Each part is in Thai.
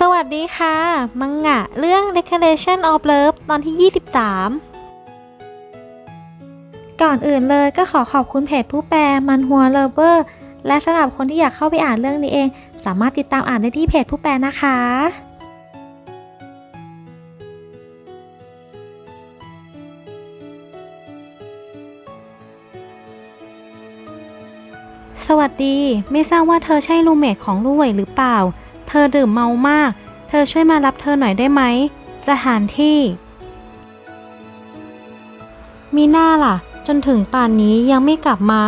สวัสดีค่ะ มังงะเรื่อง Decoration of Love ตอนที่ 23 ก่อนอื่นเลยก็ขอขอบคุณเพจผู้แปลมันหัวเลเวอร์และสำหรับคนที่อยากเข้าไปอ่านเรื่องนี้เอง สามารถติดตามอ่านได้ที่เพจผู้แปลนะคะ สวัสดี ไม่ทราบว่าเธอใช่รูเมทของลู่เหวยหรือเปล่า อดื่มเมามาก เธอช่วยมารับเธอหน่อยได้ไหมสถานที่ มีหน้าล่ะ จนถึงป่านนี้ยังไม่กลับมา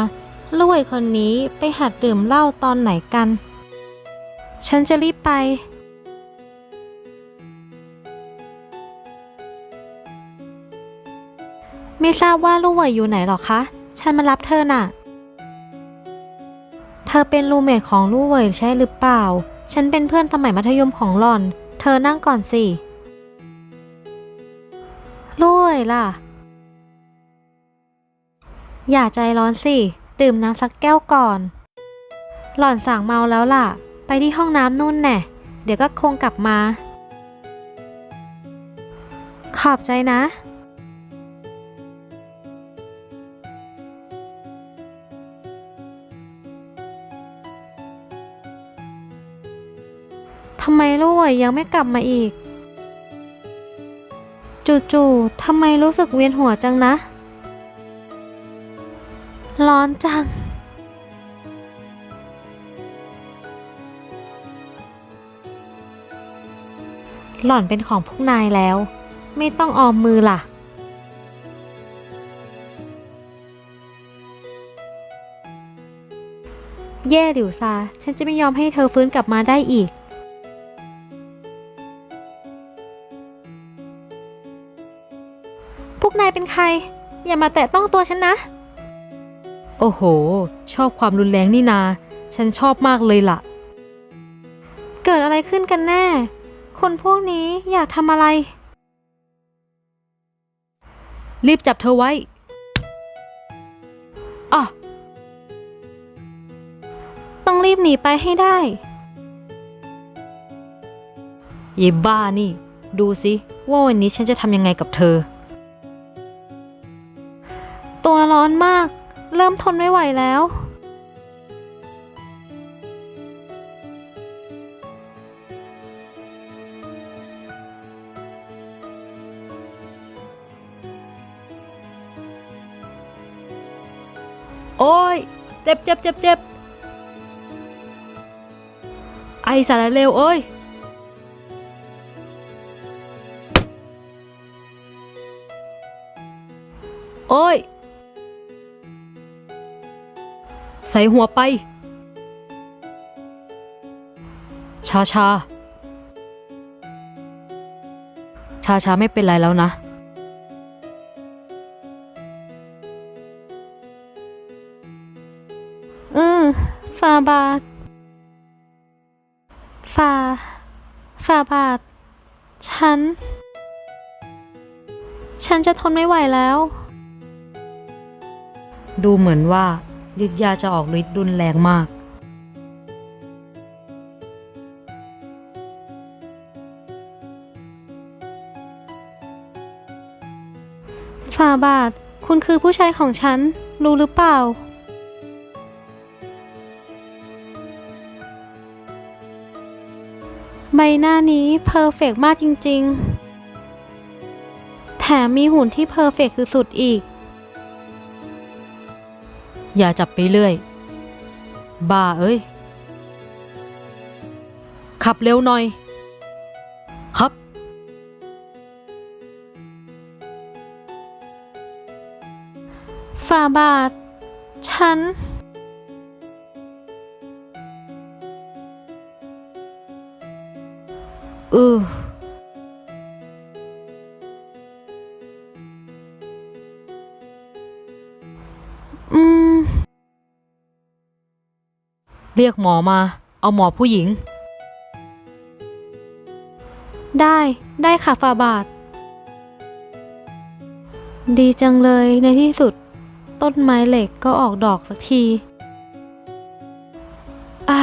ลู่เหวยคนนี้ไปหัดดื่มเหล้าตอนไหนกัน ฉันจะรีบไป ไม่ทราบว่าลู่เหวยอยู่ไหนหรอคะ ฉันมารับเธอน่ะ เธอเป็นรูเมทของลู่เหวยใช่หรือเปล่า ฉันเป็นเพื่อนสมัยมัธยมของหล่อน เธอนั่งก่อนสิลู่เหวยล่ะ อย่าใจร้อนสิ ดื่มน้ำสักแก้วก่อน หล่อนสั่งเมาแล้วล่ะ ไปที่ห้องน้ำนู่นแน่ เดี๋ยวก็คงกลับมา ขอบใจนะ ลูกเหวยยังไม่กลับมาอีก จู่ๆทำไมรู้สึกเวียนหัวจังนะ ร้อนจัง หล่อนเป็นของพวกนายแล้ว ไม่ต้องออมมือล่ะแย่ดิวซา ฉันจะไม่ยอมให้เธอฟื้นกลับมาได้อีก เป็นใคร อย่ามาแตะต้องตัวฉันนะ โอ้โห ชอบความรุนแรงนี่นา ฉันชอบมากเลยล่ะ เกิดอะไรขึ้นกันแน่ คนพวกนี้อยากทำอะไร รีบจับเธอไว้อะต้องรีบหนีไปให้ได้เย่บ้านี่ ดูสิว่าวันนี้ฉันจะทำยังไงกับเธอ อนมาก เริ่มทนไม่ไหวแล้ว โอ้ย เจ็บเจ็บเจ็บเจ็บไอสารเลวเอ้ยโอ้ย ใส่หัวไป ชาชา ชาชาไม่เป็นไรแล้วนะ อืมฟาบาทฟาฟาบาท ฉัน ฉันจะทนไม่ไหวแล้ว ดูเหมือนว่า ฤทธิ์ยาจะออกฤทธิ์รุนแรงมาก ฟาบาท คุณคือผู้ชายของฉัน รู้หรือเปล่า ใบหน้านี้เพอร์เฟกมากจริง ๆ แถมมีหุ่นที่เพอร์เฟกสุดๆอีก อย่าจับไปเรื่อย บ้าเอ้ย ขับเร็วหน่อย ครับ ฝ่าบาท ฉัน เรียกหมอมา เอาหมอผู้หญิง ได้ได้ค่ะฟาบาท ดีจังเลยในที่สุด ต้นไม้เหล็กก็ออกดอกสักทีอ่า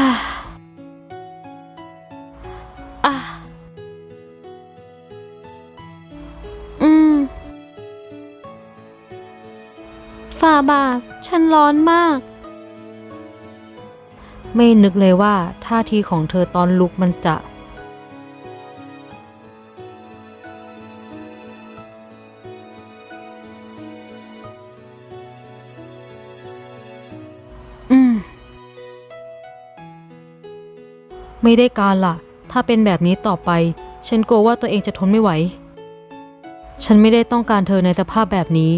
อ่าอืมฟาบาท ฉันร้อนมาก ไม่นึกเลยว่าท่าทีของเธอตอนลุกมันจะ อืม ไม่ได้การล่ะ ถ้าเป็นแบบนี้ต่อไป ฉันกลัวว่าตัวเองจะทนไม่ไหว ฉันไม่ได้ต้องการเธอในสภาพแบบนี้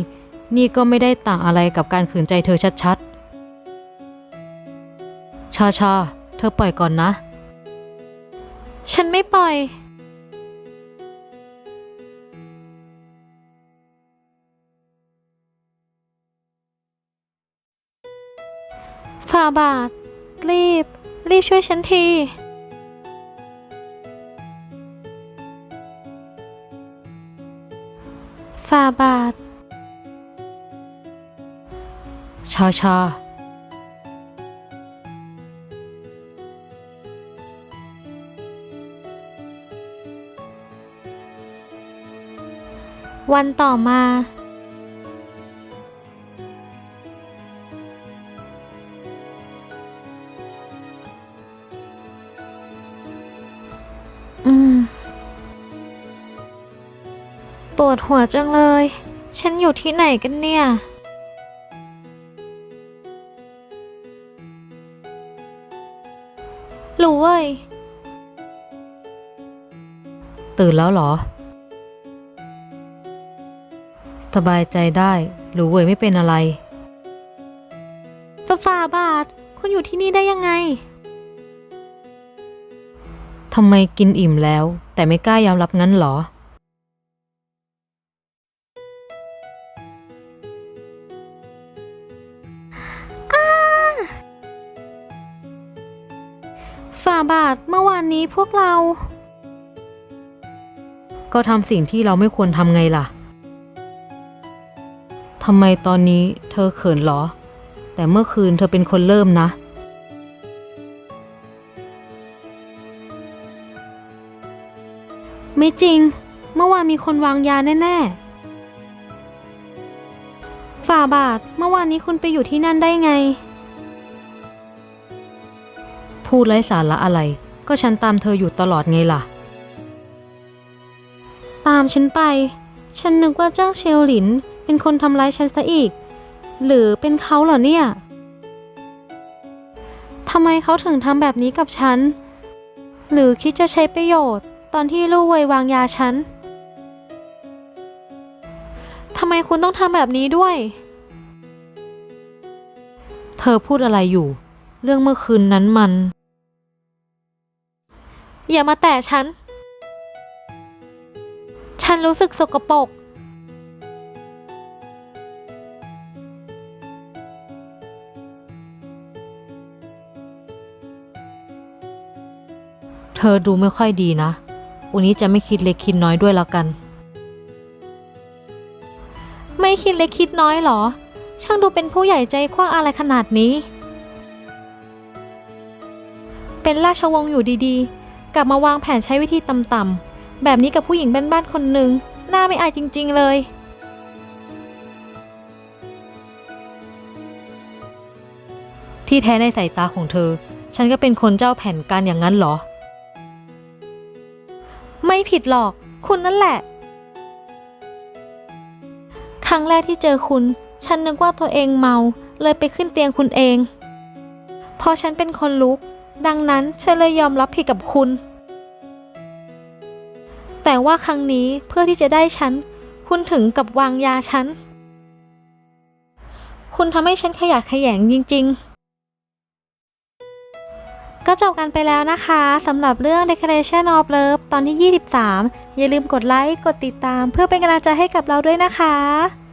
นี่ก็ไม่ได้ต่างอะไรกับการขืนใจเธอชัดๆ ชาชา เธอปล่อยก่อนนะ ฉันไม่ปล่อย ฝ่าบาท รีบ รีบช่วยฉันที ฝ่าบาท ชาชา วันต่อมาอืมปวดหัวจังเลย ฉันอยู่ที่ไหนกันเนี่ย รู้เว้ย ตื่นแล้วเหรอ สบายใจได้รู้เว้ยไม่เป็นอะไรฟ้าฝ่าบาท คุณอยู่ที่นี่ได้ยังไงทำไมกินอิ่มแล้ว แต่ไม่กล้ายอมรับงั้นเหรอ ฝ่าบาทเมื่อวานนี้พวกเรา ก็ทำสิ่งที่เราไม่ควรทำไงล่ะ ทำไมตอนนี้เธอเขินเหรอ แต่เมื่อคืนเธอเป็นคนเริ่มนะ ไม่จริง เมื่อวานมีคนวางยาแน่ๆ ฝ่าบาท เมื่อวานนี้คุณไปอยู่ที่นั่นได้ไง พูดไร้สาระอะไร ก็ฉันตามเธออยู่ตลอดไงล่ะ ตามฉันไป ฉันนึกว่าเจ้าเชลหลิน เป็นคนทำร้ายฉันซะอีก หรือเป็นเขาเหรอเนี่ยทำไมเขาถึงทำแบบนี้กับฉัน หรือคิดจะใช้ประโยชน์ ตอนที่ลู่เวยวางยาฉันทำไมคุณต้องทำแบบนี้ด้วย เธอพูดอะไรอยู่ เรื่องเมื่อคืนนั้นมัน อย่ามาแตะฉัน ฉันรู้สึกสกปรก เธอดูไม่ค่อยดีนะวันนี้จะไม่คิดเล็กคิดน้อยด้วยแล้วกัน ไม่คิดเล็กคิดน้อยเหรอ ช่างดูเป็นผู้ใหญ่ใจกว้างอะไรขนาดนี้ เป็นราชวงศ์อยู่ดีๆ กลับมาวางแผนใช้วิธีต่ำๆ แบบนี้กับผู้หญิงบ้านๆคนหนึ่งหน้าไม่อายจริง ๆ เลยที่แท้ในสายตาของเธอ ฉันก็เป็นคนเจ้าแผนการอย่างนั้นเหรอ ไม่ผิดหรอก คุณนั่นแหละ ครั้งแรกที่เจอคุณ ฉันนึกว่าตัวเองเมา เลยไปขึ้นเตียงคุณเอง พอฉันเป็นคนลุก ดังนั้นฉันเลยยอมรับผิดกับคุณ แต่ว่าครั้งนี้เพื่อที่จะได้ฉัน คุณถึงกับวางยาฉัน คุณทำให้ฉันขยะแขยงจริง ๆ ก็จบกันไปแล้วนะคะสำหรับเรื่อง Decoration of Love ตอนที่ 23 อย่าลืมกดไลค์ กดติดตาม เพื่อเป็นกำลังใจให้กับเราด้วยนะคะ